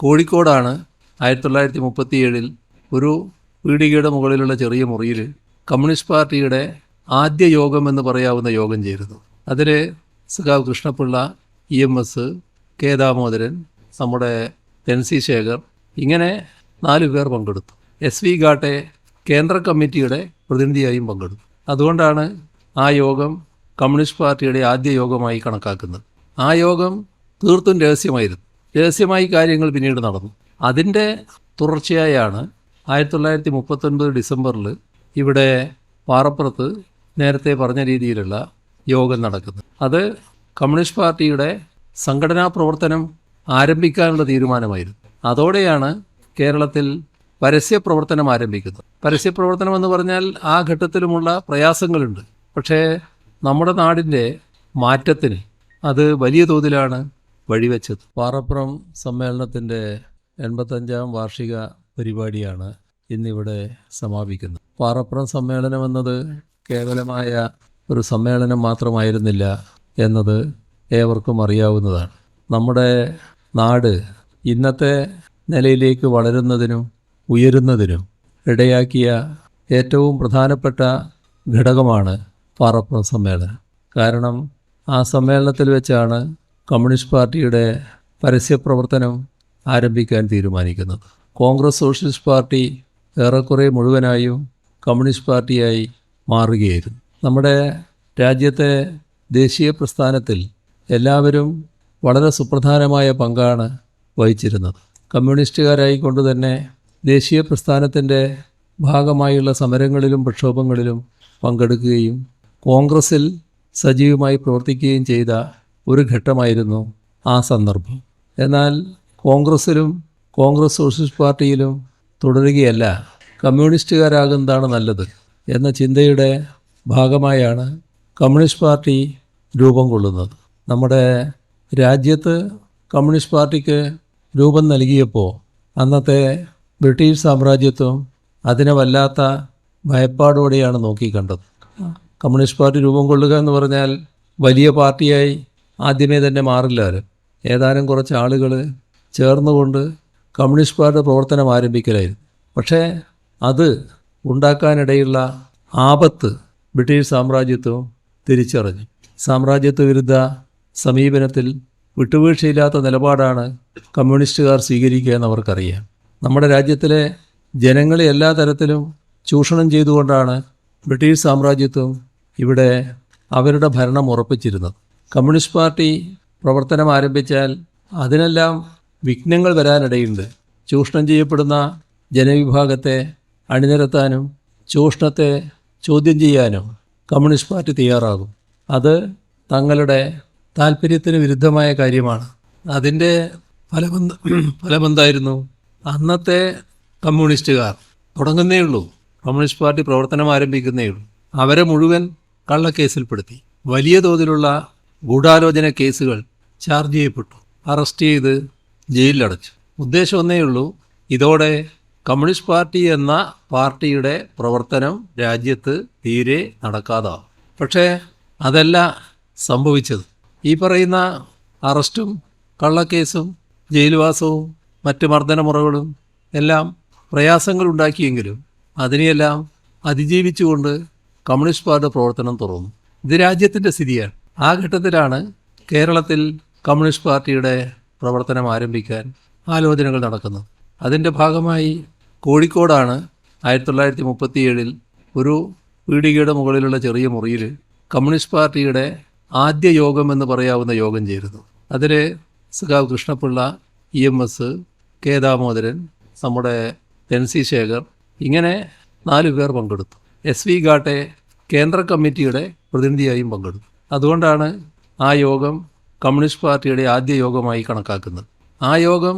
കോഴിക്കോടാണ് ആയിരത്തി തൊള്ളായിരത്തി മുപ്പത്തിയേഴിൽ ഒരു പീടികയുടെ മുകളിലുള്ള ചെറിയ മുറിയിൽ കമ്മ്യൂണിസ്റ്റ് പാർട്ടിയുടെ ആദ്യ യോഗം എന്ന് പറയാവുന്ന യോഗം ചേരുന്നു. അതിൽ സഖാവ് Krishnapillai E M S K Damodaran നമ്മുടെ എൻ സി ശേഖർ ഇങ്ങനെ നാലു പേർ പങ്കെടുത്തു. എസ് വി ഗാട്ടെ കേന്ദ്ര കമ്മിറ്റിയുടെ പ്രതിനിധിയായും പങ്കെടുത്തു. അതുകൊണ്ടാണ് ആ യോഗം കമ്മ്യൂണിസ്റ്റ് പാർട്ടിയുടെ ആദ്യ യോഗമായി കണക്കാക്കുന്നത്. ആ യോഗം തീർത്തും രഹസ്യമായിരുന്നു. രഹസ്യമായി കാര്യങ്ങൾ പിന്നീട് നടന്നു. അതിന്റെ തുടർച്ചയായാണ് ആയിരത്തി തൊള്ളായിരത്തി മുപ്പത്തൊൻപത് ഡിസംബറിൽ ഇവിടെ പാറപ്പുറത്ത് നേരത്തെ പറഞ്ഞ രീതിയിലുള്ള യോഗം നടക്കുന്നത്. അത് കമ്മ്യൂണിസ്റ്റ് പാർട്ടിയുടെ സംഘടനാ പ്രവർത്തനം ആരംഭിക്കാനുള്ള തീരുമാനമായിരുന്നു. അതോടെയാണ് കേരളത്തിൽ പരസ്യ പ്രവർത്തനം ആരംഭിക്കുന്നത്. പരസ്യ പ്രവർത്തനം എന്ന് പറഞ്ഞാൽ ആ ഘട്ടത്തിലുമുള്ള പ്രയാസങ്ങളുണ്ട്. പക്ഷേ നമ്മുടെ നാടിന്റെ മാറ്റത്തിന് അത് വലിയ തോതിലാണ് വഴിവെച്ചത്. പാറപ്പുറം സമ്മേളനത്തിന്റെ എൺപത്തഞ്ചാം വാർഷിക പരിപാടിയാണ് ഇന്നിവിടെ സമാപിക്കുന്നത്. പാറപ്പുറം സമ്മേളനം എന്നത് കേവലമായ ഒരു സമ്മേളനം മാത്രമായിരുന്നില്ല എന്നത് ഏവർക്കും അറിയാവുന്നതാണ്. നമ്മുടെ നാട് ഇന്നത്തെ നിലയിലേക്ക് വളരുന്നതിനും ഉയരുന്നതിനും ഇടയാക്കിയ ഏറ്റവും പ്രധാനപ്പെട്ട ഘടകമാണ് പാറപ്പുറം സമ്മേളനം. കാരണം ആ സമ്മേളനത്തിൽ വെച്ചാണ് കമ്മ്യൂണിസ്റ്റ് പാർട്ടിയുടെ പരസ്യപ്രവർത്തനം ആരംഭിക്കാൻ തീരുമാനിക്കുന്നത് കോൺഗ്രസ് സോഷ്യലിസ്റ്റ് പാർട്ടി ഏറെക്കുറെ മുഴുവനായും കമ്മ്യൂണിസ്റ്റ് പാർട്ടിയായി മാറുകയായിരുന്നു. നമ്മുടെ രാജ്യത്തെ ദേശീയ പ്രസ്ഥാനത്തിൽ എല്ലാവരും വളരെ സുപ്രധാനമായ പങ്കാണ് വഹിച്ചിരുന്നത്. കമ്മ്യൂണിസ്റ്റുകാരായിക്കൊണ്ട് തന്നെ ദേശീയ പ്രസ്ഥാനത്തിന്റെ ഭാഗമായുള്ള സമരങ്ങളിലും പ്രക്ഷോഭങ്ങളിലും പങ്കെടുക്കുകയും കോൺഗ്രസിൽ സജീവമായി പ്രവർത്തിക്കുകയും ചെയ്ത ഒരു ഘട്ടമായിരുന്നു ആ സന്ദർഭം. എന്നാൽ കോൺഗ്രസ്സിലും കോൺഗ്രസ് സോഷ്യലിസ്റ്റ് പാർട്ടിയിലും തുടരുകയല്ല. കമ്മ്യൂണിസ്റ്റുകാരാകുന്നതാണ് നല്ലത് എന്ന ചിന്തയുടെ ഭാഗമായാണ് കമ്മ്യൂണിസ്റ്റ് പാർട്ടി രൂപം കൊള്ളുന്നത്. നമ്മുടെ രാജ്യത്ത് കമ്മ്യൂണിസ്റ്റ് പാർട്ടിക്ക് രൂപം നൽകിയപ്പോൾ അന്നത്തെ ബ്രിട്ടീഷ് സാമ്രാജ്യത്വം അതിനെ വല്ലാത്ത ഭയപ്പാടോടെയാണ് നോക്കിക്കണ്ടത്. കമ്മ്യൂണിസ്റ്റ് പാർട്ടി രൂപം കൊള്ളുക എന്ന് പറഞ്ഞാൽ വലിയ പാർട്ടിയായി ആദ്യമേ തന്നെ മാറില്ലാലും ഏതാനും കുറച്ച് ആളുകൾ ചേർന്നുകൊണ്ട് കമ്മ്യൂണിസ്റ്റ് പാർട്ടി പ്രവർത്തനം ആരംഭിക്കലായിരുന്നു. പക്ഷേ അത് ഉണ്ടാക്കാനിടയുള്ള ആപത്ത് ബ്രിട്ടീഷ് സാമ്രാജ്യത്വം തിരിച്ചറിഞ്ഞു. സാമ്രാജ്യത്വ വിരുദ്ധ സമീപനത്തിൽ വിട്ടുവീഴ്ചയില്ലാത്ത നിലപാടാണ് കമ്മ്യൂണിസ്റ്റുകാർ സ്വീകരിക്കുക എന്നവർക്കറിയാം. നമ്മുടെ രാജ്യത്തിലെ ജനങ്ങളെ എല്ലാ തരത്തിലും ചൂഷണം ചെയ്തുകൊണ്ടാണ് ബ്രിട്ടീഷ് സാമ്രാജ്യത്വം ഇവിടെ അവരുടെ ഭരണം ഉറപ്പിച്ചിരുന്നത്. കമ്മ്യൂണിസ്റ്റ് പാർട്ടി പ്രവർത്തനം ആരംഭിച്ചാൽ അതിനെല്ലാം വിഘ്നങ്ങൾ വരാനിടയുണ്ട്. ചൂഷണം ചെയ്യപ്പെടുന്ന ജനവിഭാഗത്തെ അണിനിരത്താനും ചൂഷണത്തെ ചോദ്യം ചെയ്യാനും കമ്മ്യൂണിസ്റ്റ് പാർട്ടി തയ്യാറാകും. അത് തങ്ങളുടെ താല്പര്യത്തിന് വിരുദ്ധമായ കാര്യമാണ്. അതിന്റെ ഫലമെന്ത് ഫലമെന്തായിരുന്നു? അന്നത്തെ കമ്മ്യൂണിസ്റ്റുകാർ തുടങ്ങുന്നേ ഉള്ളൂ. കമ്മ്യൂണിസ്റ്റ് പാർട്ടി പ്രവർത്തനം ആരംഭിക്കുന്നേ ഉള്ളൂ. അവരെ മുഴുവൻ കള്ളക്കേസിൽപ്പെടുത്തി. വലിയ തോതിലുള്ള ഗൂഢാലോചന കേസുകൾ ചാർജ് ചെയ്യപ്പെട്ടു. അറസ്റ്റ് ചെയ്ത് ജയിലിലടച്ചു. ഉദ്ദേശം ഒന്നേ ഉള്ളൂ ഇതോടെ കമ്മ്യൂണിസ്റ്റ് പാർട്ടി എന്ന പാർട്ടിയുടെ പ്രവർത്തനം രാജ്യത്ത് തീരെ നടക്കാതാവും. പക്ഷേ അതല്ല സംഭവിച്ചത്. ഈ പറയുന്ന അറസ്റ്റും കള്ളക്കേസും ജയിൽവാസവും മറ്റ് മർദ്ദനമുറകളും എല്ലാം പ്രയാസങ്ങൾ ഉണ്ടാക്കിയെങ്കിലും അതിനെയെല്ലാം അതിജീവിച്ചുകൊണ്ട് കമ്മ്യൂണിസ്റ്റ് പാർട്ടിയുടെ പ്രവർത്തനം തുറന്നു. ഇത് രാജ്യത്തിന്റെ സ്ഥിതിയാണ്. ആ ഘട്ടത്തിലാണ് കേരളത്തിൽ കമ്മ്യൂണിസ്റ്റ് പാർട്ടിയുടെ പ്രവർത്തനം ആരംഭിക്കാൻ ആലോചനകൾ നടക്കുന്നത്. അതിന്റെ ഭാഗമായി കോഴിക്കോടാണ് ആയിരത്തി തൊള്ളായിരത്തി മുപ്പത്തിയേഴിൽ ഒരു പീടികയുടെ മുകളിലുള്ള ചെറിയ മുറിയിൽ കമ്മ്യൂണിസ്റ്റ് പാർട്ടിയുടെ ആദ്യ യോഗം എന്ന് പറയാവുന്ന യോഗം ചേരുന്നു. അതിൽ സഖാവ് Krishnapillai E M S K Damodaran നമ്മുടെ എൻ സി ശേഖർ ഇങ്ങനെ നാലുപേർ പങ്കെടുത്തു. എസ് വി ഗാട്ടെ കേന്ദ്ര കമ്മിറ്റിയുടെ പ്രതിനിധിയായും പങ്കെടുത്തു. അതുകൊണ്ടാണ് ആ യോഗം കമ്മ്യൂണിസ്റ്റ് പാർട്ടിയുടെ ആദ്യ യോഗമായി കണക്കാക്കുന്നത്. ആ യോഗം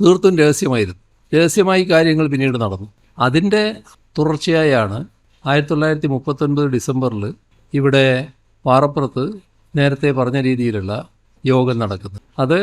തീർത്തും രഹസ്യമായിരുന്നു. രഹസ്യമായി കാര്യങ്ങൾ പിന്നീട് നടന്നു. അതിന്റെ തുടർച്ചയായാണ് ആയിരത്തി തൊള്ളായിരത്തി മുപ്പത്തൊൻപത് ഡിസംബറിൽ ഇവിടെ പാറപ്പുറത്ത് നേരത്തെ പറഞ്ഞ രീതിയിലുള്ള യോഗം നടക്കുന്നത്. അത്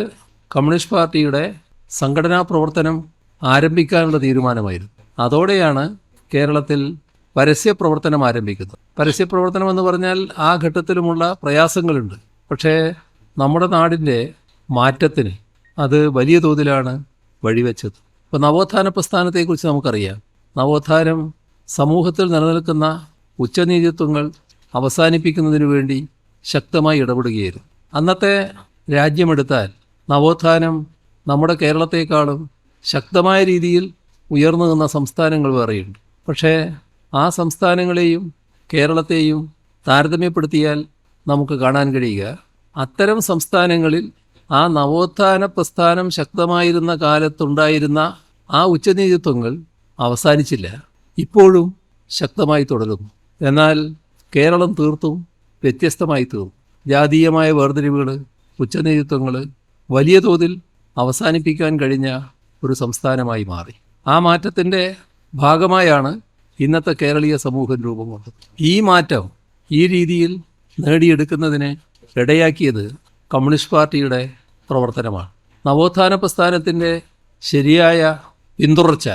കമ്മ്യൂണിസ്റ്റ് പാർട്ടിയുടെ സംഘടനാ പ്രവർത്തനം ആരംഭിക്കാനുള്ള തീരുമാനമായിരുന്നു. അതോടെയാണ് കേരളത്തിൽ പരസ്യ പ്രവർത്തനം ആരംഭിക്കുന്നത് പരസ്യപ്രവർത്തനം എന്ന് പറഞ്ഞാൽ ആ ഘട്ടത്തിലുമുള്ള പ്രയാസങ്ങളുണ്ട്. പക്ഷേ നമ്മുടെ നാടിന്റെ മാറ്റത്തിന് അത് വലിയ തോതിലാണ് വഴിവെച്ചത്. ഇപ്പോൾ നവോത്ഥാന പ്രസ്ഥാനത്തെക്കുറിച്ച് നമുക്കറിയാം. നവോത്ഥാനം സമൂഹത്തിൽ നിലനിൽക്കുന്ന ഉച്ചനീചത്വങ്ങൾ അവസാനിപ്പിക്കുന്നതിനു വേണ്ടി ശക്തമായി ഇടപെടുകയായിരുന്നു. അന്നത്തെ രാജ്യമെടുത്താൽ നവോത്ഥാനം നമ്മുടെ കേരളത്തെക്കാളും ശക്തമായ രീതിയിൽ ഉയർന്നു നിന്ന സംസ്ഥാനങ്ങൾ വേറെയുണ്ട്. പക്ഷേ ആ സംസ്ഥാനങ്ങളെയും കേരളത്തെയും താരതമ്യപ്പെടുത്തിയാൽ നമുക്ക് കാണാൻ കഴിയുക. അത്തരം സംസ്ഥാനങ്ങളിൽ ആ നവോത്ഥാന പ്രസ്ഥാനം ശക്തമായിരുന്ന കാലത്തുണ്ടായിരുന്ന ആ ഉച്ചനീതിത്വങ്ങൾ അവസാനിച്ചില്ല. ഇപ്പോഴും ശക്തമായി തുടരുന്നു. എന്നാൽ കേരളം തീർത്തും വ്യത്യസ്തമായി തീർന്നു. ജാതീയമായ വേർതിരിവുകൾ ഉച്ചനേതൃത്വങ്ങൾ വലിയ തോതിൽ അവസാനിപ്പിക്കാൻ കഴിഞ്ഞ ഒരു സംസ്ഥാനമായി മാറി. ആ മാറ്റത്തിന്റെ ഭാഗമായാണ് ഇന്നത്തെ കേരളീയ സമൂഹം രൂപം കൊണ്ടു ഈ മാറ്റം ഈ രീതിയിൽ നേടിയെടുക്കുന്നതിന് ഇടയാക്കിയത് കമ്മ്യൂണിസ്റ്റ് പാർട്ടിയുടെ പ്രവർത്തനമാണ്. നവോത്ഥാന പ്രസ്ഥാനത്തിന്റെ ശരിയായ പിന്തുടർച്ച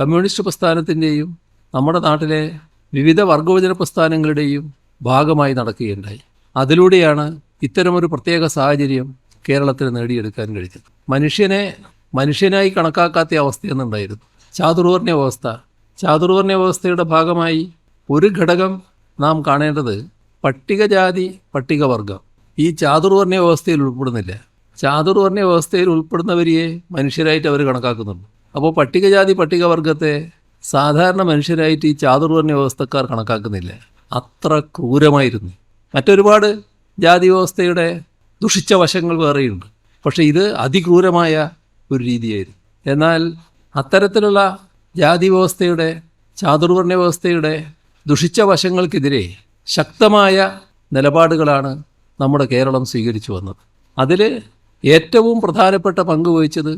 കമ്മ്യൂണിസ്റ്റ് പ്രസ്ഥാനത്തിന്റെയും നമ്മുടെ നാട്ടിലെ വിവിധ വർഗവചന പ്രസ്ഥാനങ്ങളുടെയും ഭാഗമായി നടക്കുകയുണ്ടായി. അതിലൂടെയാണ് ഇത്തരമൊരു പ്രത്യേക സാഹചര്യം കേരളത്തിൽ നേടിയെടുക്കാൻ കഴിഞ്ഞത്. മനുഷ്യനെ മനുഷ്യനായി കണക്കാക്കാത്ത അവസ്ഥയെന്നുണ്ടായിരുന്നു. ചാതുർവർണ വ്യവസ്ഥ ചാതുർവർണ വ്യവസ്ഥയുടെ ഭാഗമായി ഒരു ഘടകം നാം കാണേണ്ടത് പട്ടികജാതി പട്ടികവർഗം. ഈ ചാതുർവർണ വ്യവസ്ഥയിൽ ഉൾപ്പെടുന്നില്ല. ചാതുർവർണ വ്യവസ്ഥയിൽ ഉൾപ്പെടുന്നവരെയെ മനുഷ്യരായിട്ട് അവർ കണക്കാക്കുന്നുണ്ട്. അപ്പോൾ പട്ടികജാതി പട്ടികവർഗത്തെ സാധാരണ മനുഷ്യരായിട്ട് ഈ ചാതുർവർണ വ്യവസ്ഥക്കാർ കണക്കാക്കുന്നില്ല. അത്ര ക്രൂരമായിരുന്നു. മറ്റൊരുപാട് ജാതി വ്യവസ്ഥയുടെ ദുഷിച്ച വശങ്ങൾ വേറെയുണ്ട്. പക്ഷേ ഇത് അതിക്രൂരമായ ഒരു രീതിയായിരുന്നു. എന്നാൽ അത്തരത്തിലുള്ള ജാതി വ്യവസ്ഥയുടെ ചാതുർവർണ വ്യവസ്ഥയുടെ ദുഷിച്ച വശങ്ങൾക്കെതിരെ ശക്തമായ നിലപാടുകളാണ് നമ്മുടെ കേരളം സ്വീകരിച്ചു വന്നത്. അതിൽ ഏറ്റവും പ്രധാനപ്പെട്ട പങ്ക് വഹിച്ചത്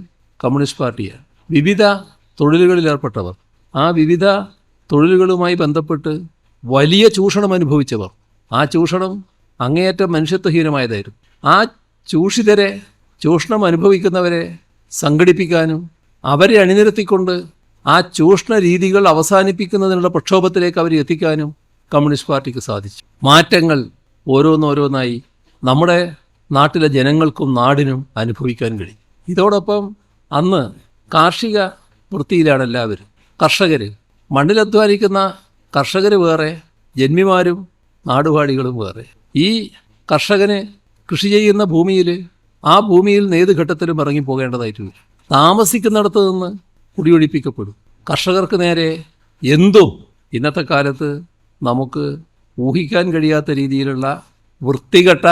കമ്മ്യൂണിസ്റ്റ് പാർട്ടിയാണ്. വിവിധ തൊഴിലുകളിൽ ഏർപ്പെട്ടവർ ആ വിവിധ തൊഴിലുകളുമായി ബന്ധപ്പെട്ട് വലിയ ചൂഷണം അനുഭവിച്ചവർ ആ ചൂഷണം അങ്ങേയറ്റം മനുഷ്യത്വഹീനമായതായിരുന്നു. ആ ചൂഷിതരെ ചൂഷണം അനുഭവിക്കുന്നവരെ സംഘടിപ്പിക്കാനും അവരെ അണിനിരത്തിക്കൊണ്ട് ആ ചൂഷണ രീതികൾ അവസാനിപ്പിക്കുന്നതിനുള്ള പ്രക്ഷോഭത്തിലേക്ക് അവർ എത്തിക്കാനും കമ്മ്യൂണിസ്റ്റ് പാർട്ടിക്ക് സാധിച്ചു. മാറ്റങ്ങൾ ഓരോന്നോരോന്നായി നമ്മുടെ നാട്ടിലെ ജനങ്ങൾക്കും നാടിനും അനുഭവിക്കാൻ കഴിയും. ഇതോടൊപ്പം അന്ന് കാർഷിക വൃത്തിയിലാണ് എല്ലാവരും. കർഷകർ മണ്ണിലധ്വാനിക്കുന്ന കർഷകർ വേറെ ജന്മിമാരും നാടുവാടികളും വേറെ. ഈ കർഷകന് കൃഷി ചെയ്യുന്ന ഭൂമിയിൽ ആ ഭൂമിയിൽ ഏത് ഘട്ടത്തിലും ഇറങ്ങിപ്പോകേണ്ടതായിട്ട് വരും താമസിക്കുന്നിടത്ത് നിന്ന് കുടിയൊഴിപ്പിക്കപ്പെടും. കർഷകർക്ക് നേരെ എന്തും ഇന്നത്തെ കാലത്ത് നമുക്ക് ഊഹിക്കാൻ കഴിയാത്ത രീതിയിലുള്ള വൃത്തികെട്ട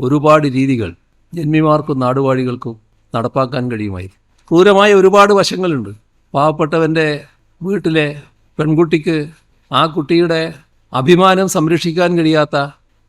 ഒരുപാട് രീതികൾ ജന്മിമാർക്കും നാടുവാഴികൾക്കും നടപ്പാക്കാൻ കഴിയുമായി ക്രൂരമായ ഒരുപാട് വശങ്ങളുണ്ട്. പാവപ്പെട്ടവന്റെ വീട്ടിലെ പെൺകുട്ടിക്ക് ആ കുട്ടിയുടെ അഭിമാനം സംരക്ഷിക്കാൻ കഴിയാത്ത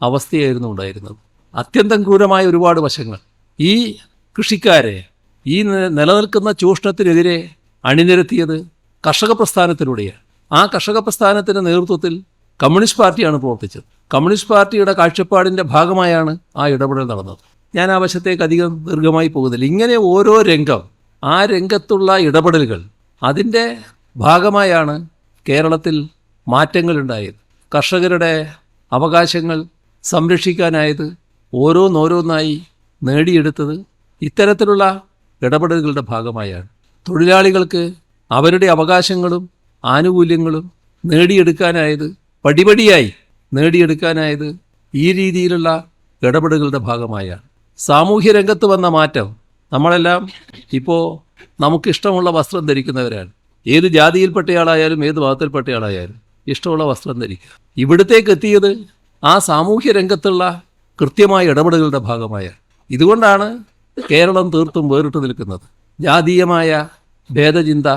അവസ്ഥയായിരുന്നു ഉണ്ടായിരുന്നത്. അത്യന്തം ക്രൂരമായ ഒരുപാട് വശങ്ങൾ. ഈ കൃഷിക്കാരെ ഈ നിലനിൽക്കുന്ന ചൂഷണത്തിനെതിരെ അണിനിരത്തിയത് കർഷക പ്രസ്ഥാനത്തിലൂടെയാണ്. ആ കർഷക പ്രസ്ഥാനത്തിന്റെ നേതൃത്വത്തിൽ കമ്മ്യൂണിസ്റ്റ് പാർട്ടിയാണ് പ്രവർത്തിച്ചത്. കമ്മ്യൂണിസ്റ്റ് പാർട്ടിയുടെ കാഴ്ചപ്പാടിന്റെ ഭാഗമായാണ് ആ ഇടപെടൽ നടന്നത്. ഞാൻ ആ വശത്തേക്ക് അധികം ദീർഘമായി പോകുന്നില്ല. ഇങ്ങനെ ഓരോ രംഗം ആ രംഗത്തുള്ള ഇടപെടലുകൾ അതിന്റെ ഭാഗമായാണ് കേരളത്തിൽ മാറ്റങ്ങളുണ്ടായത്. കർഷകരുടെ അവകാശങ്ങൾ സംരക്ഷിക്കാനായത് ഓരോന്നോരോന്നായി നേടിയെടുത്തത് ഇത്തരത്തിലുള്ള ഇടപെടലുകളുടെ ഭാഗമായാണ്. തൊഴിലാളികൾക്ക് അവരുടെ അവകാശങ്ങളും ആനുകൂല്യങ്ങളും നേടിയെടുക്കാനായത് പടിപടിയായി നേടിയെടുക്കാനായത് ഈ രീതിയിലുള്ള ഇടപെടലുകളുടെ ഭാഗമായാണ്. സാമൂഹ്യ രംഗത്ത് വന്ന മാറ്റം നമ്മളെല്ലാം ഇപ്പോൾ നമുക്കിഷ്ടമുള്ള വസ്ത്രം ധരിക്കുന്നവരാണ്. ഏത് ജാതിയിൽപ്പെട്ടയാളായാലും ഏത് മതത്തിൽപ്പെട്ടയാളായാലും ഇഷ്ടമുള്ള വസ്ത്രം ധരിക്കുക. ഇവിടത്തേക്ക് എത്തിയത് ആ സാമൂഹ്യ രംഗത്തുള്ള കൃത്യമായ ഇടപെടലുകളുടെ ഭാഗമായാണ്. ഇതുകൊണ്ടാണ് കേരളം തീർത്തും വേറിട്ട് നിൽക്കുന്നത്. ജാതീയമായ ഭേദചിന്ത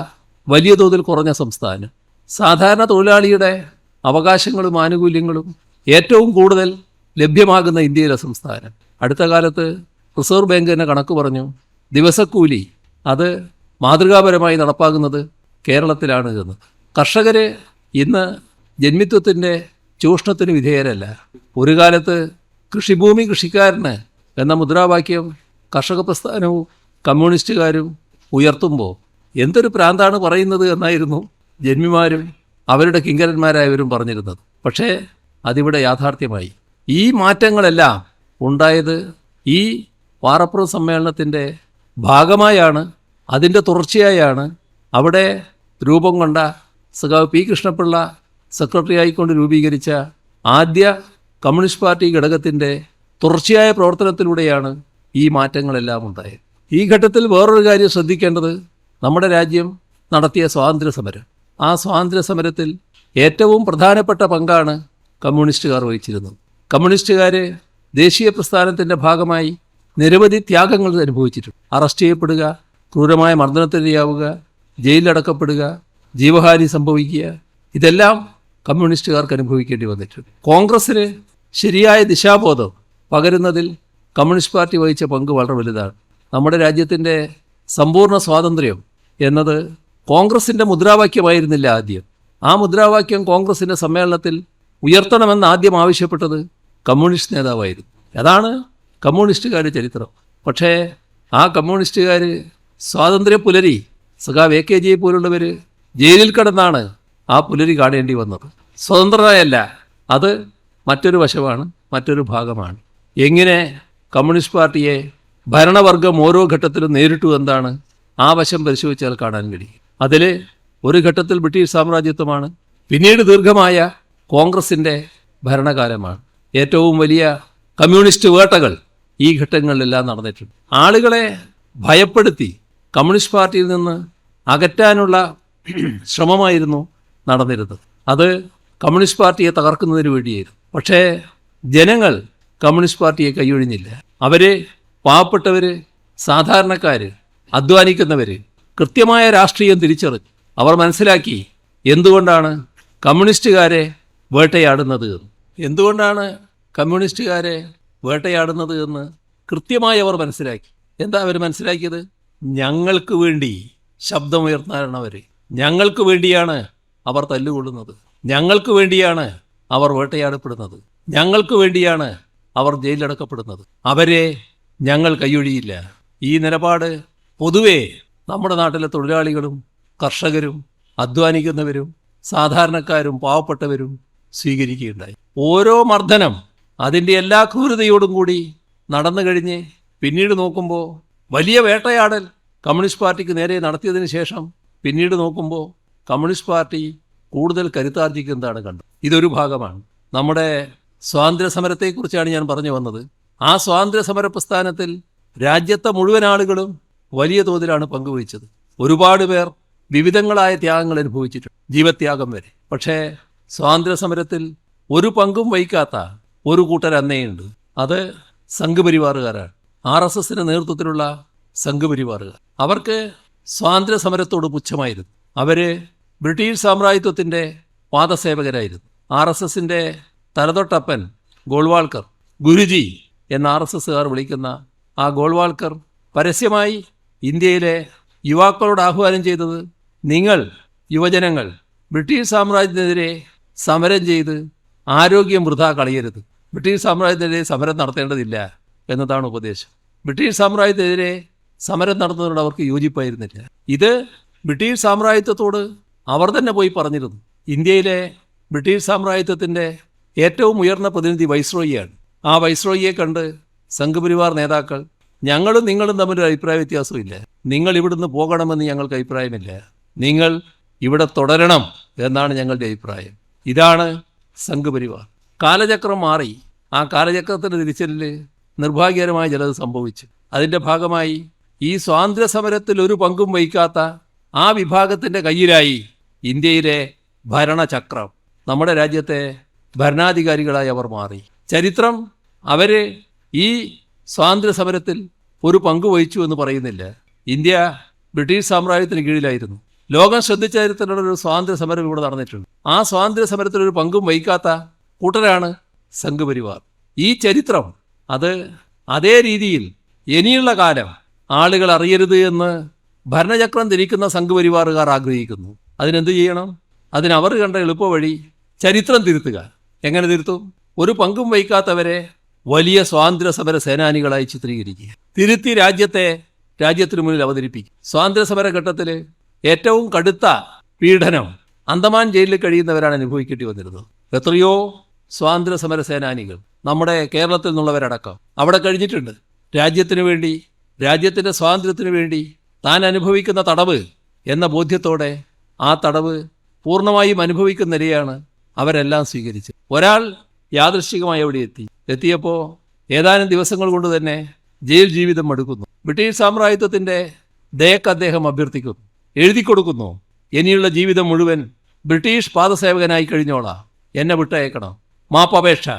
വലിയ തോതിൽ കുറഞ്ഞ സംസ്ഥാനം സാധാരണ തൊഴിലാളിയുടെ അവകാശങ്ങളും ആനുകൂല്യങ്ങളും ഏറ്റവും കൂടുതൽ ലഭ്യമാകുന്ന ഇന്ത്യയിലെ സംസ്ഥാനം. അടുത്ത കാലത്ത് റിസർവ് ബാങ്ക് തന്നെ കണക്ക് പറഞ്ഞു ദിവസക്കൂലി അത് മാതൃകാപരമായി നടപ്പാക്കുന്നത് കേരളത്തിലാണ് എന്ന്. കർഷകർ ഇന്ന് ജന്മിത്വത്തിന്റെ ചൂഷണത്തിന് വിധേയരല്ല. ഒരു കാലത്ത് കൃഷിഭൂമി കൃഷിക്കാരന് എന്ന മുദ്രാവാക്യം കർഷക പ്രസ്ഥാനവും കമ്മ്യൂണിസ്റ്റുകാരും ഉയർത്തുമ്പോൾ എന്തൊരു പ്രാന്താണ് പറയുന്നത് എന്നായിരുന്നു ജന്മിമാരും അവരുടെ കിങ്കരന്മാരായവരും പറഞ്ഞിരുന്നത്. പക്ഷേ അതിവിടെ യാഥാർത്ഥ്യമായി. ഈ മാറ്റങ്ങളെല്ലാം ഉണ്ടായത് ഈ പാറപ്പുറം സമ്മേളനത്തിന്റെ ഭാഗമായാണ് അതിന്റെ തുടർച്ചയായാണ് അവിടെ രൂപം കൊണ്ട സഖാവ് പി കൃഷ്ണപിള്ള സെക്രട്ടറി ആയിക്കൊണ്ട് രൂപീകരിച്ച ആദ്യ കമ്മ്യൂണിസ്റ്റ് പാർട്ടി ഘടകത്തിന്റെ തുടർച്ചയായ പ്രവർത്തനത്തിലൂടെയാണ് ഈ മാറ്റങ്ങളെല്ലാം ഉണ്ടായത്. ഈ ഘട്ടത്തിൽ വേറൊരു കാര്യം ശ്രദ്ധിക്കേണ്ടത് നമ്മുടെ രാജ്യം നടത്തിയ സ്വാതന്ത്ര്യ സമരം ആ സ്വാതന്ത്ര്യ സമരത്തിൽ ഏറ്റവും പ്രധാനപ്പെട്ട പങ്കാണ് കമ്മ്യൂണിസ്റ്റുകാർ വഹിച്ചിരുന്നത്. കമ്മ്യൂണിസ്റ്റുകാർ ദേശീയ പ്രസ്ഥാനത്തിന്റെ ഭാഗമായി നിരവധി ത്യാഗങ്ങൾ അനുഭവിച്ചിട്ടുണ്ട്. അറസ്റ്റ് ചെയ്യപ്പെടുക ക്രൂരമായ മർദ്ദനത്തിനിരയാവുക ജയിലിലടക്കപ്പെടുക ജീവഹാനി സംഭവിക്കുക ഇതെല്ലാം കമ്മ്യൂണിസ്റ്റുകാർക്ക് അനുഭവിക്കേണ്ടി വന്നിട്ടുണ്ട്. കോൺഗ്രസ്സിന് ശരിയായ ദിശാബോധം പകരുന്നതിൽ കമ്മ്യൂണിസ്റ്റ് പാർട്ടി വഹിച്ച പങ്ക് വളരെ വലുതാണ്. നമ്മുടെ രാജ്യത്തിന്റെ സമ്പൂർണ സ്വാതന്ത്ര്യം എന്നത് കോൺഗ്രസിന്റെ മുദ്രാവാക്യമായിരുന്നില്ല ആദ്യം. ആ മുദ്രാവാക്യം കോൺഗ്രസിന്റെ സമ്മേളനത്തിൽ ഉയർത്തണമെന്ന് ആദ്യം ആവശ്യപ്പെട്ടത് കമ്മ്യൂണിസ്റ്റ് നേതാവായിരുന്നു. അതാണ് കമ്മ്യൂണിസ്റ്റുകാരുടെ ചരിത്രം. പക്ഷേ ആ കമ്മ്യൂണിസ്റ്റുകാർ സ്വാതന്ത്ര്യ പുലരി സഖാവ് എ കെ ജിയെ പോലുള്ളവർ ജയിലിൽ കിടന്നാണ് ആ പുലരി കാണേണ്ടി വന്നത്. സ്വതന്ത്രരായല്ല അത് മറ്റൊരു വശമാണ് മറ്റൊരു ഭാഗമാണ്. എങ്ങനെ കമ്മ്യൂണിസ്റ്റ് പാർട്ടിയെ ഭരണവർഗം ഓരോ ഘട്ടത്തിലും നേരിട്ടു എന്താണ്? ആ വശം പരിശോധിച്ചാൽ കാണാൻ കഴിയും. അതിൽ ഒരു ഘട്ടത്തിൽ ബ്രിട്ടീഷ് സാമ്രാജ്യത്വമാണ് പിന്നീട് ദീർഘമായ കോൺഗ്രസിന്റെ ഭരണകാലമാണ്. ഏറ്റവും വലിയ കമ്മ്യൂണിസ്റ്റ് വേട്ടകൾ ഈ ഘട്ടങ്ങളിലെല്ലാം നടന്നിട്ടുണ്ട്. ആളുകളെ ഭയപ്പെടുത്തി കമ്മ്യൂണിസ്റ്റ് പാർട്ടിയിൽ നിന്ന് അകറ്റാനുള്ള ശ്രമമായിരുന്നു നടന്നിരുന്നത്. അത് കമ്മ്യൂണിസ്റ്റ് പാർട്ടിയെ തകർക്കുന്നതിന് വേണ്ടിയായിരുന്നു. പക്ഷേ ജനങ്ങൾ കമ്മ്യൂണിസ്റ്റ് പാർട്ടിയെ കൈയൊഴിഞ്ഞില്ല. അവർ പാവപ്പെട്ടവർ സാധാരണക്കാർ അധ്വാനിക്കുന്നവർ കൃത്യമായ രാഷ്ട്രീയം തിരിച്ചറിഞ്ഞു അവർ മനസ്സിലാക്കി എന്തുകൊണ്ടാണ് കമ്മ്യൂണിസ്റ്റുകാരെ വേട്ടയാടുന്നത് എന്ന്. എന്തുകൊണ്ടാണ് കമ്മ്യൂണിസ്റ്റുകാരെ വേട്ടയാടുന്നത് എന്ന് കൃത്യമായി അവർ മനസ്സിലാക്കി. എന്താ അവർ മനസ്സിലാക്കിയത്? ഞങ്ങൾക്ക് വേണ്ടി ശബ്ദമുയർത്താനാണ് അവർ ഞങ്ങൾക്ക് വേണ്ടിയാണ് അവർ തല്ലുകൊള്ളുന്നത്. ഞങ്ങൾക്ക് വേണ്ടിയാണ് അവർ വേട്ടയാടപ്പെടുന്നത്. ഞങ്ങൾക്ക് വേണ്ടിയാണ് അവർ ജയിലിലടക്കപ്പെടുന്നത്. അവരെ ഞങ്ങൾ കൈയൊഴിയില്ല. ഈ നിലപാട് പൊതുവേ നമ്മുടെ നാട്ടിലെ തൊഴിലാളികളും കർഷകരും അധ്വാനിക്കുന്നവരും സാധാരണക്കാരും പാവപ്പെട്ടവരും സ്വീകരിക്കുകയുണ്ടായി. ഓരോ മർദ്ദനം അതിന്റെ എല്ലാ ക്രൂരതയോടും കൂടി നടന്നു കഴിഞ്ഞ് പിന്നീട് നോക്കുമ്പോൾ വലിയ വേട്ടയാടൽ കമ്മ്യൂണിസ്റ്റ് പാർട്ടിക്ക് നേരെ നടത്തിയതിന് ശേഷം പിന്നീട് നോക്കുമ്പോൾ കമ്മ്യൂണിസ്റ്റ് പാർട്ടി കൂടുതൽ കരുത്താർജിക്കുന്നതാണ് കണ്ടത്. ഇതൊരു ഭാഗമാണ്. നമ്മുടെ സ്വാതന്ത്ര്യ സമരത്തെക്കുറിച്ചാണ് ഞാൻ പറഞ്ഞു വന്നത്. ആ സ്വാതന്ത്ര്യ സമര പ്രസ്ഥാനത്തിൽ രാജ്യത്തെ മുഴുവൻ ആളുകളും വലിയ തോതിലാണ് പങ്കുവഹിച്ചത്. ഒരുപാട് പേർ വിവിധങ്ങളായ ത്യാഗങ്ങൾ അനുഭവിച്ചിട്ടുണ്ട് ജീവത്യാഗം വരെ. പക്ഷേ സ്വാതന്ത്ര്യ സമരത്തിൽ ഒരു പങ്കും വഹിക്കാത്ത ഒരു കൂട്ടർ അന്നേയുണ്ട്. അത് സംഘപരിവാറുകാരാണ്. ആർ എസ് എസിന്റെ നേതൃത്വത്തിലുള്ള സംഘപരിവാറുകാർ. അവർക്ക് സ്വാതന്ത്ര്യ സമരത്തോട് പുച്ഛമായിരുന്നു. അവർ ബ്രിട്ടീഷ് സാമ്രാജ്യത്വത്തിന്റെ പാദസേവകരായിരുന്നു. ആർ എസ് എസിന്റെ തലതൊട്ടപ്പൻ ഗോൾവാൾക്കർ ഗുരുജി എന്ന ആർ എസ് എസ്സുകാർ വിളിക്കുന്ന ആ ഗോൾവാൾക്കർ പരസ്യമായി ഇന്ത്യയിലെ യുവാക്കളോട് ആഹ്വാനം ചെയ്തത് നിങ്ങൾ യുവജനങ്ങൾ ബ്രിട്ടീഷ് സാമ്രാജ്യത്തിനെതിരെ സമരം ചെയ്ത് ആരോഗ്യം വൃഥാ കളയരുത്. ബ്രിട്ടീഷ് സാമ്രാജ്യത്തിനെതിരെ സമരം നടത്തേണ്ടതില്ല എന്നതാണ് ഉപദേശം. ബ്രിട്ടീഷ് സാമ്രാജ്യത്തിനെതിരെ സമരം നടത്തുന്നതിനോട് അവർക്ക് യോജിപ്പായിരുന്നില്ല. ഇത് ബ്രിട്ടീഷ് സാമ്രാജ്യത്വത്തോട് അവർ തന്നെ പോയി പറഞ്ഞിരുന്നു. ഇന്ത്യയിലെ ബ്രിട്ടീഷ് സാമ്രാജ്യത്വത്തിന്റെ ഏറ്റവും ഉയർന്ന പ്രതിനിധി വൈസ്രോയിയാണ്. ആ വൈസ്രോയിയെ കണ്ട് സംഘപരിവാർ നേതാക്കൾ ഞങ്ങളും നിങ്ങളും തമ്മിലൊരു അഭിപ്രായ വ്യത്യാസമില്ല നിങ്ങൾ ഇവിടുന്ന് പോകണമെന്ന് ഞങ്ങൾക്ക് അഭിപ്രായമില്ല. നിങ്ങൾ ഇവിടെ തുടരണം എന്നാണ് ഞങ്ങളുടെ അഭിപ്രായം. ഇതാണ് സംഘപരിവാർ. കാലചക്രം മാറി. ആ കാലചക്രത്തിന്റെ തിരിച്ചലിൽ നിർഭാഗ്യകരമായ ചിലത് സംഭവിച്ചു. അതിന്റെ ഭാഗമായി ഈ സ്വാതന്ത്ര്യ സമരത്തിൽ ഒരു പങ്കും വഹിക്കാത്ത ആ വിഭാഗത്തിന്റെ കയ്യിലായി ഇന്ത്യയിലെ ഭരണചക്രം. നമ്മുടെ രാജ്യത്തെ ഭരണാധികാരികളായി അവർ മാറി. ചരിത്രം അവരെ ഈ സ്വാതന്ത്ര്യ സമരത്തിൽ ഒരു പങ്ക് വഹിച്ചു എന്ന് പറയുന്നില്ല. ഇന്ത്യ ബ്രിട്ടീഷ് സാമ്രാജ്യത്തിന് കീഴിലായിരുന്നു. ലോകം ശ്രദ്ധിച്ച തരത്തിലുള്ള ഒരു സ്വാതന്ത്ര്യ സമരം ഇവിടെ നടന്നിട്ടുണ്ട്. ആ സ്വാതന്ത്ര്യ സമരത്തിൽ ഒരു പങ്കും വഹിക്കാത്ത കൂട്ടരാണ് സംഘപരിവാർ. ഈ ചരിത്രം അത് അതേ രീതിയിൽ ഇനിയുള്ള കാലം ആളുകൾ അറിയരുത് എന്ന് ഭരണചക്രം തിരിക്കുന്ന സംഘപരിവാറുകാർ ആഗ്രഹിക്കുന്നു. അതിനെന്ത് ചെയ്യണം? അതിനവർ കണ്ട എളുപ്പവഴി ചരിത്രം തിരുത്തുക. എങ്ങനെ തിരുത്തും? ഒരു പങ്കും വഹിക്കാത്തവരെ വലിയ സ്വാതന്ത്ര്യ സമര സേനാനികളായി ചിത്രീകരിക്കുക. തിരുത്തി രാജ്യത്തെ രാജ്യത്തിന് മുന്നിൽ അവതരിപ്പിക്കും സ്വാതന്ത്ര്യ സമര ഘട്ടത്തിൽ ഏറ്റവും കടുത്ത പീഡനം അന്തമാൻ ജയിലിൽ കഴിയുന്നവരാണ് അനുഭവിക്കേണ്ടി വന്നിരുന്നത്. എത്രയോ സ്വാതന്ത്ര്യ സമര സേനാനികൾ നമ്മുടെ കേരളത്തിൽ നിന്നുള്ളവരടക്കം അവിടെ കഴിഞ്ഞിട്ടുണ്ട്. രാജ്യത്തിന് വേണ്ടി രാജ്യത്തിന്റെ സ്വാതന്ത്ര്യത്തിന് വേണ്ടി താൻ അനുഭവിക്കുന്ന തടവ് എന്ന ബോധ്യത്തോടെ ആ തടവ് പൂർണമായും അനുഭവിക്കുന്ന നിലയാണ് അവരെല്ലാം സ്വീകരിച്ചത്. ഒരാൾ യാദൃശ്ചികമായി അവിടെ എത്തി. എത്തിയപ്പോൾ ഏതാനും ദിവസങ്ങൾ കൊണ്ട് തന്നെ ജയിൽ ജീവിതം മടുക്കുന്നു ബ്രിട്ടീഷ് സാമ്രാജ്യത്വത്തിന്റെ ദയക്ക് അദ്ദേഹം അഭ്യർത്ഥിക്കുന്നു. എഴുതി കൊടുക്കുന്നു. ഇനിയുള്ള ജീവിതം മുഴുവൻ ബ്രിട്ടീഷ് പാദസേവകനായി കഴിഞ്ഞോളാ. എന്നെ വിട്ടയക്കണം. മാപ്പപേക്ഷ.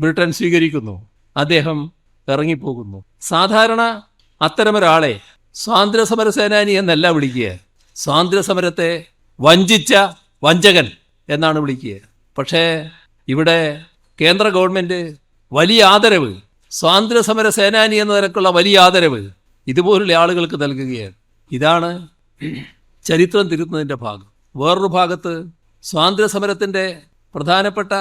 ബ്രിട്ടൻ സ്വീകരിക്കുന്നു. അദ്ദേഹം ഇറങ്ങിപ്പോകുന്നു. സാധാരണ അത്തരമൊരാളെ സ്വാതന്ത്ര്യ സമര സേനാനി എന്നല്ല വിളിക്കുക. സ്വാതന്ത്ര്യ സമരത്തെ വഞ്ചിച്ച വഞ്ചകൻ എന്നാണ് വിളിക്കുക. പക്ഷേ ഇവിടെ കേന്ദ്ര ഗവൺമെന്റ് വലിയ ആദരവ് സ്വാതന്ത്ര്യ സമര സേനാനി എന്ന നിലക്കുള്ള വലിയ ആദരവ് ഇതുപോലുള്ള ആളുകൾക്ക് നൽകുകയാണ്. ഇതാണ് ചരിത്രം തിരുത്തുന്നതിന്റെ ഭാഗം. വേറൊരു ഭാഗത്ത് സ്വാതന്ത്ര്യ സമരത്തിന്റെ പ്രധാനപ്പെട്ട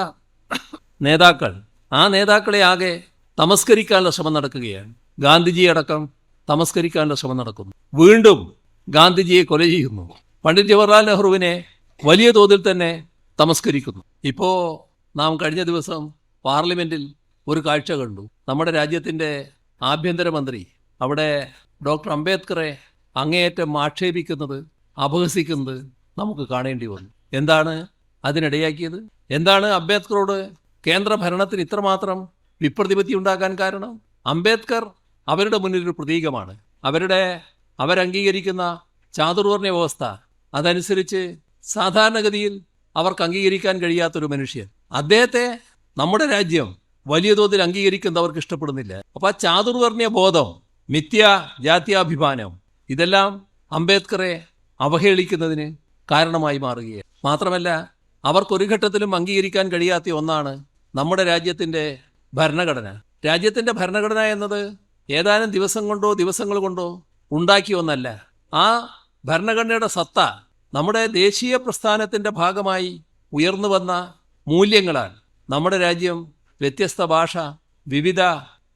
നേതാക്കൾ ആ നേതാക്കളെ ആകെ തമസ്കരിക്കാനുള്ള ശ്രമം നടക്കുകയാണ്. ഗാന്ധിജി അടക്കം തമസ്കരിക്കാനുള്ള ശ്രമം നടക്കുന്നു. വീണ്ടും ഗാന്ധിജിയെ കൊല ചെയ്യുന്നു. പണ്ഡിറ്റ് ജവഹർലാൽ നെഹ്റുവിനെ വലിയ തോതിൽ തന്നെ തമസ്കരിക്കുന്നു. ഇപ്പോൾ നാം കഴിഞ്ഞ ദിവസം പാർലമെന്റിൽ ഒരു കാഴ്ച കണ്ടു. നമ്മുടെ രാജ്യത്തിന്റെ ആഭ്യന്തരമന്ത്രി അവിടെ ഡോക്ടർ അംബേദ്കറെ അങ്ങേയറ്റം ആക്ഷേപിക്കുന്നത് അപഹസിക്കുന്നത് നമുക്ക് കാണേണ്ടി വന്നു. എന്താണ് അതിനിടയാക്കിയത്? എന്താണ് അംബേദ്കറോട് കേന്ദ്ര ഭരണത്തിന് ഇത്രമാത്രം വിപ്രതിപത്തി ഉണ്ടാക്കാൻ കാരണം? അംബേദ്കർ അവരുടെ മുന്നിൽ ഒരു പ്രതീകമാണ്. അവരുടെ അവരംഗീകരിക്കുന്ന ചാതുർവർണ വ്യവസ്ഥ അതനുസരിച്ച് സാധാരണഗതിയിൽ അവർക്ക് അംഗീകരിക്കാൻ കഴിയാത്തൊരു മനുഷ്യൻ. അദ്ദേഹത്തെ നമ്മുടെ രാജ്യം വലിയ തോതിൽ അംഗീകരിക്കുന്നവർക്ക് ഇഷ്ടപ്പെടുന്നില്ല. അപ്പൊ ആ ചാതുർവർണ ബോധം മിഥ്യ ജാത്യാഭിമാനം ഇതെല്ലാം അംബേദ്കറെ അവഹേളിക്കുന്നതിന് കാരണമായി മാറുകയാണ്. മാത്രമല്ല അവർക്കൊരു ഘട്ടത്തിലും അംഗീകരിക്കാൻ കഴിയാത്ത ഒന്നാണ് നമ്മുടെ രാജ്യത്തിന്റെ ഭരണഘടന. രാജ്യത്തിന്റെ ഭരണഘടന എന്നത് ഏതാനും ദിവസം കൊണ്ടോ ദിവസങ്ങൾ കൊണ്ടോ ഉണ്ടാക്കിയ ഒന്നല്ല. ആ ഭരണഘടനയുടെ സത്ത നമ്മുടെ ദേശീയ പ്രസ്ഥാനത്തിന്റെ ഭാഗമായി ഉയർന്നു വന്ന മൂല്യങ്ങളാണ്. നമ്മുടെ രാജ്യം വ്യത്യസ്ത ഭാഷ വിവിധ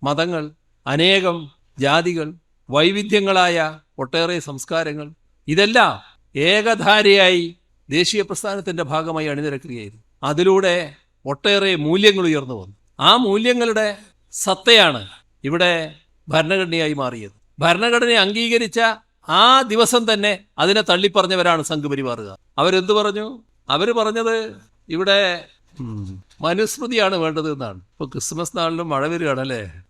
മതങ്ങൾ അനേകം ജാതികൾ വൈവിധ്യങ്ങളായ ഒട്ടേറെ സംസ്കാരങ്ങൾ. ഇതെല്ലാം ഏകധാരയായി ദേശീയ പ്രസ്ഥാനത്തിന്റെ ഭാഗമായി അണിനിരക്കുകയായിരുന്നു. അതിലൂടെ ഒട്ടേറെ മൂല്യങ്ങൾ ഉയർന്നു വന്നു. ആ മൂല്യങ്ങളുടെ സത്തയാണ് ഇവിടെ ഭരണഘടനയായി മാറിയത്. ഭരണഘടനയെ അംഗീകരിച്ച ആ ദിവസം തന്നെ അതിനെ തള്ളിപ്പറഞ്ഞവരാണ് സംഘപരിവാറുകാർ. അവരെന്തു പറഞ്ഞു? അവർ പറഞ്ഞത് ഇവിടെ മനുസ്മൃതിയാണ് വേണ്ടത് എന്നാണ്. ഇപ്പൊ ക്രിസ്മസ് നാളിലും മഴ വരികയാണല്ലേ?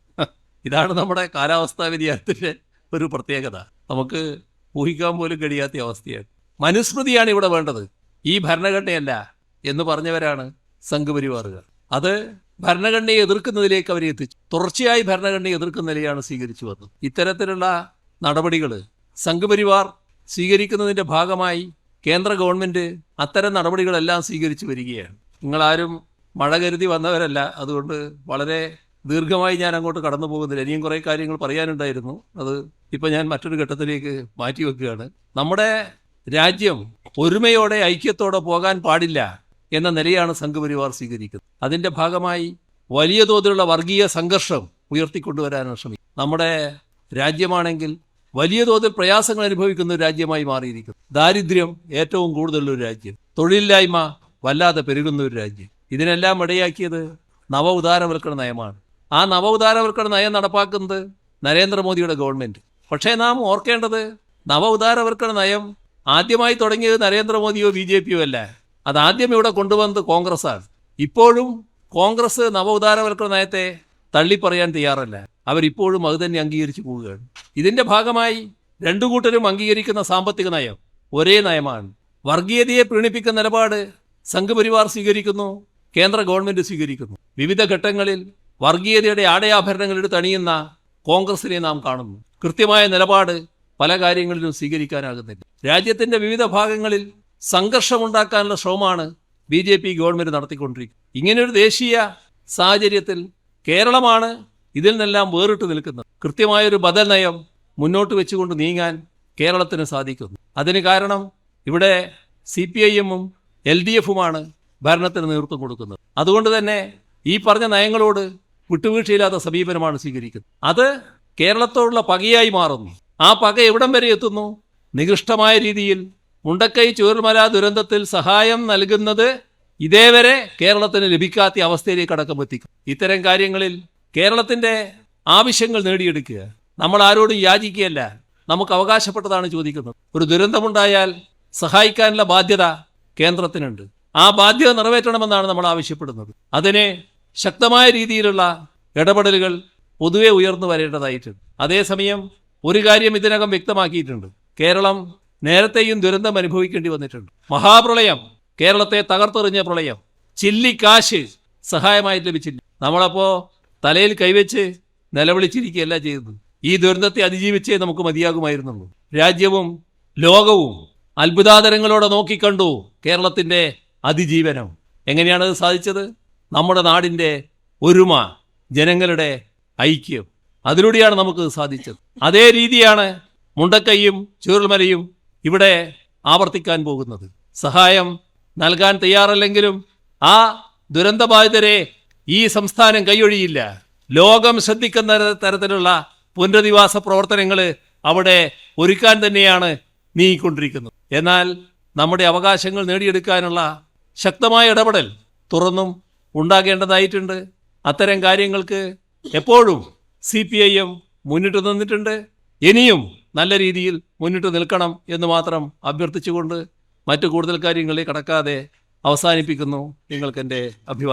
ഇതാണ് നമ്മുടെ കാലാവസ്ഥാ വ്യതിയാനത്തിന്റെ ഒരു പ്രത്യേകത. നമുക്ക് ഊഹിക്കാൻ പോലും കഴിയാത്ത അവസ്ഥയാണ്. മനുസ്മൃതിയാണ് ഇവിടെ വേണ്ടത്. ഈ ഭരണഘടനയല്ല എന്ന് പറഞ്ഞവരാണ് സംഘപരിവാറുകൾ. അത് ഭരണഘടനയെ എതിർക്കുന്നതിലേക്ക് അവരെ എത്തിച്ചു. തുടർച്ചയായി ഭരണഘടനയെ എതിർക്കുന്ന നിലയാണ് സ്വീകരിച്ചു വന്നത്. ഇത്തരത്തിലുള്ള നടപടികൾ സംഘപരിവാർ സ്വീകരിക്കുന്നതിന്റെ ഭാഗമായി കേന്ദ്ര ഗവൺമെന്റ് അത്തരം നടപടികളെല്ലാം സ്വീകരിച്ചു വരികയാണ്. നിങ്ങളാരും മഴ കരുതി വന്നവരല്ല. അതുകൊണ്ട് വളരെ ദീർഘമായി ഞാൻ അങ്ങോട്ട് കടന്നു പോകുന്നില്ല. ഇനിയും കുറേ കാര്യങ്ങൾ പറയാനുണ്ടായിരുന്നു. അത് ഇപ്പം ഞാൻ മറ്റൊരു ഘട്ടത്തിലേക്ക് മാറ്റി വെക്കുകയാണ്. നമ്മുടെ രാജ്യം ഒരുമയോടെ ഐക്യത്തോടെ പോകാൻ പാടില്ല എന്ന നിലയാണ് സംഘപരിവാർ സ്വീകരിക്കുന്നത്. അതിന്റെ ഭാഗമായി വലിയ തോതിലുള്ള വർഗീയ സംഘർഷം ഉയർത്തിക്കൊണ്ടുവരാനാണ് ശ്രമിക്കുന്നത് നമ്മുടെ രാജ്യമാണെങ്കിൽ വലിയ തോതിൽ പ്രയാസങ്ങൾ അനുഭവിക്കുന്ന ഒരു രാജ്യമായി മാറിയിരിക്കുന്നു. ദാരിദ്ര്യം ഏറ്റവും കൂടുതലുള്ള ഒരു രാജ്യം. തൊഴിലില്ലായ്മ വല്ലാതെ പെരുകുന്ന ഒരു രാജ്യം. ഇതിനെല്ലാം ഇടയാക്കിയത് നവ ഉദാരവൽക്കരണ നയമാണ്. ആ നവ ഉദാരവൽക്കരണ നയം നടപ്പാക്കുന്നത് നരേന്ദ്രമോദിയുടെ ഗവൺമെന്റ്. പക്ഷേ നാം ഓർക്കേണ്ടത് നവ ഉദാരവൽക്കരണ നയം ആദ്യമായി തുടങ്ങിയത് നരേന്ദ്രമോദിയോ ബി ജെ പിയോ അല്ല. അത് ആദ്യം ഇവിടെ കൊണ്ടുവന്നത് കോൺഗ്രസ്സാണ്. ഇപ്പോഴും കോൺഗ്രസ് നവ ഉദാരവൽക്കരണ നയത്തെ തള്ളിപ്പറയാൻ തയ്യാറല്ല. അവരിപ്പോഴും അത് തന്നെ അംഗീകരിച്ചു പോവുകയാണ്. ഇതിന്റെ ഭാഗമായി രണ്ടു കൂട്ടരും അംഗീകരിക്കുന്ന സാമ്പത്തിക നയം ഒരേ നയമാണ്. വർഗീയതയെ പ്രീണിപ്പിക്കുന്ന നിലപാട് സംഘപരിവാർ സ്വീകരിക്കുന്നു കേന്ദ്ര ഗവൺമെന്റ് സ്വീകരിക്കുന്നു. വിവിധ ഘട്ടങ്ങളിൽ വർഗീയതയുടെ ആടയാഭരണങ്ങൾ തണിയുന്ന കോൺഗ്രസിനെ നാം കാണുന്നു. കൃത്യമായ നിലപാട് പല കാര്യങ്ങളിലും സ്വീകരിക്കാനാകുന്നില്ല. രാജ്യത്തിന്റെ വിവിധ ഭാഗങ്ങളിൽ സംഘർഷമുണ്ടാക്കാനുള്ള ശ്രമമാണ് ബി ജെ പി ഗവൺമെന്റ് നടത്തിക്കൊണ്ടിരിക്കുന്നത്. ഇങ്ങനെയൊരു ദേശീയ സാഹചര്യത്തിൽ കേരളമാണ് ഇതിൽ നിന്നെല്ലാം വേറിട്ട് നിൽക്കുന്നത്. കൃത്യമായൊരു ബദൽ നയം മുന്നോട്ട് വെച്ചുകൊണ്ട് നീങ്ങാൻ കേരളത്തിന് സാധിക്കുന്നു. അതിന് കാരണം ഇവിടെ സി പി ഐ എമ്മും എൽ ഡി എഫുമാണ് ഭരണത്തിന് നേതൃത്വം കൊടുക്കുന്നത്. അതുകൊണ്ട് തന്നെ ഈ പറഞ്ഞ നയങ്ങളോട് വിട്ടുവീഴ്ചയില്ലാത്ത സമീപനമാണ് സ്വീകരിക്കുന്നത്. അത് കേരളത്തോടുള്ള പകയായി മാറുന്നു. ആ പക എവിടം വരെ എത്തുന്നു? നികൃഷ്ടമായ രീതിയിൽ മുണ്ടക്കൈ ചൂരൽമല ദുരന്തത്തിൽ സഹായം നൽകുന്നത് ഇതേവരെ കേരളത്തിന് ലഭിക്കാത്ത അവസ്ഥയിലേക്ക് അടക്കം എത്തിക്കും ഇത്തരം കാര്യങ്ങളിൽ കേരളത്തിന്റെ ആവശ്യങ്ങൾ നേടിയെടുക്കുക. നമ്മൾ ആരോടും യാചിക്കുകയല്ല. നമുക്ക് അവകാശപ്പെട്ടതാണ് ചോദിക്കുന്നത്. ഒരു ദുരന്തമുണ്ടായാൽ സഹായിക്കാനുള്ള ബാധ്യത കേന്ദ്രത്തിനുണ്ട്. ആ ബാധ്യത നിറവേറ്റണമെന്നാണ് നമ്മൾ ആവശ്യപ്പെടുന്നത്. അതിന് ശക്തമായ രീതിയിലുള്ള ഇടപെടലുകൾ പൊതുവെ ഉയർന്നു വരേണ്ടതായിട്ടുണ്ട്. അതേസമയം ഒരു കാര്യം ഇതിനകം വ്യക്തമാക്കിയിട്ടുണ്ട്. കേരളം നേരത്തെയും ദുരന്തം അനുഭവിക്കേണ്ടി വന്നിട്ടുണ്ട്. മഹാപ്രളയം കേരളത്തെ തകർത്തെറിഞ്ഞ പ്രളയം ചില്ലിക്കാശ് സഹായമായി ലഭിച്ചില്ല. നമ്മളപ്പോ തലയിൽ കൈവച്ച് നിലവിളിച്ചിരിക്കുകയല്ല ചെയ്തത്. ഈ ദുരന്തത്തെ അതിജീവിച്ചേ നമുക്ക് മതിയാകുമായിരുന്നുള്ളൂ. രാജ്യവും ലോകവും അത്ഭുതാതരങ്ങളോടെ നോക്കിക്കണ്ടു കേരളത്തിന്റെ അതിജീവനം. എങ്ങനെയാണ് അത് സാധിച്ചത്? നമ്മുടെ നാടിന്റെ ഒരുമ ജനങ്ങളുടെ ഐക്യം. അതിലൂടെയാണ് നമുക്ക് സാധിച്ചത്. അതേ രീതിയാണ് മുണ്ടക്കൈയും ചൂരൽമലയും ഇവിടെ ആവർത്തിക്കാൻ പോകുന്നത്. സഹായം നൽകാൻ തയ്യാറല്ലെങ്കിലും ആ ദുരന്തബാധിതരെ ഈ സംസ്ഥാനം കൈയൊഴിയില്ല. ലോകം ശ്രദ്ധിക്കുന്ന തരത്തിലുള്ള പുനരധിവാസ പ്രവർത്തനങ്ങൾ അവിടെ ഒരുക്കാൻ തന്നെയാണ് നീങ്ങിക്കൊണ്ടിരിക്കുന്നത്. എന്നാൽ നമ്മുടെ അവകാശങ്ങൾ നേടിയെടുക്കാനുള്ള ശക്തമായ ഇടപെടൽ തുറന്നും ഉണ്ടാകേണ്ടതായിട്ടുണ്ട്. അത്തരം കാര്യങ്ങൾക്ക് എപ്പോഴും സി പി ഐ എം മുന്നിട്ട് നിന്നിട്ടുണ്ട്. ഇനിയും നല്ല രീതിയിൽ മുന്നിട്ട് നിൽക്കണം എന്ന് മാത്രം അഭ്യർത്ഥിച്ചുകൊണ്ട് മറ്റു കൂടുതൽ കാര്യങ്ങളെ കടക്കാതെ അവസാനിപ്പിക്കുന്നു. നിങ്ങൾക്കെന്റെ അഭിവാദ്യം